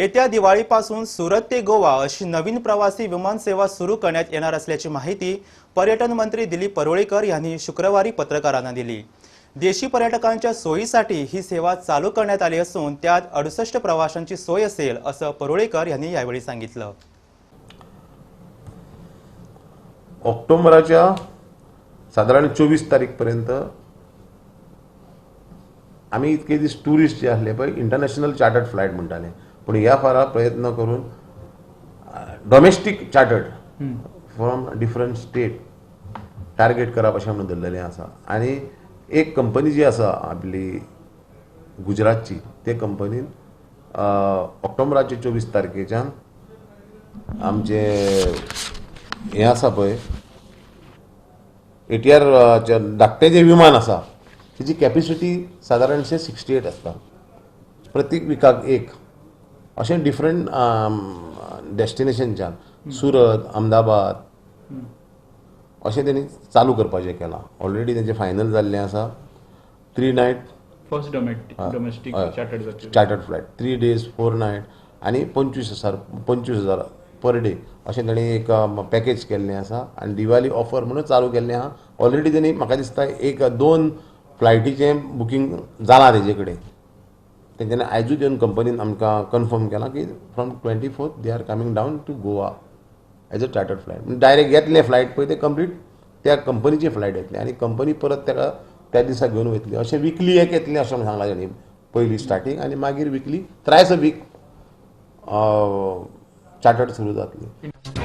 येत्या दिवाळीपासून सुरत ते गोवा अशी नवीन प्रवासी विमान सेवा सुरू करण्यात येणार असल्याची माहिती पर्यटन मंत्री दिलीप परोळेकर यांनी शुक्रवारी पत्रकारांना दिली. देशी पर्यटकांच्या सोयीसाठी ही सेवा चालू करण्यात आली असून त्यात अडुसष्ट प्रवाशांची सोय असेल असं परोळेकर यांनी यावेळी सांगितलं. ऑक्टोबराच्या साधारण चोवीस तारीखपर्यंत आम्ही इतके दीस टुरिस्ट जे आसले पळय इंटरनॅशनल चार्टर्ड फ्लायट म्हणटाले पूण ह्या फारा प्रयत्न करून domestic chartered from different state target करप अशें म्हणून धरलेलें आसा आनी एक कंपनी जी आसा आपली गुजरातची ते कंपनीन ऑक्टोबराचे चोवीस तारखेच्यान आमचे हें आसा पळय एटीआर धाकटें जें विमान आसा तेजी कॅपेसिटी सादारणशे सिक्स्टी एट आसता प्रत्येक विकाक एक. अशें डिफरंट डेस्टिनेशनच्यान सुरत अहमदाबाद. अशें तेणी चालू करपाचें केलां. ऑलरेडी तेंचें फायनल जाल्लें आसा three night first domestic. Chartered flight three days four night आनी पंचवीस हजार पंचवीस हजार पर डे अशें तेणी एक पॅकेज केल्लें आसा आनी दिवाळी ऑफर म्हणून चालू केल्लें आहा ऑलरेडी तेणी म्हाका दिसता एक दोन फ्लायटीचें बुकींग जालां तेजे कडेन तेंच्यानी आयजूच येवन कंपनीन आमकां कन्फर्म केलां की from twenty fourth they are coming down to Goa as a chartered flight direct येतले फ्लायट पळय ते कंप्लीट त्या कंपनीची फ्लायट येतली आनी कंपनी परत ताका त्या दिसा घेवन वयतली अशें विकली एक येतलें अशें म्हण सांगलां तेणी पयली स्टार्टींग आनी मागीर विकली त्रायस अ वीक चार्टर्ड सुरू जातली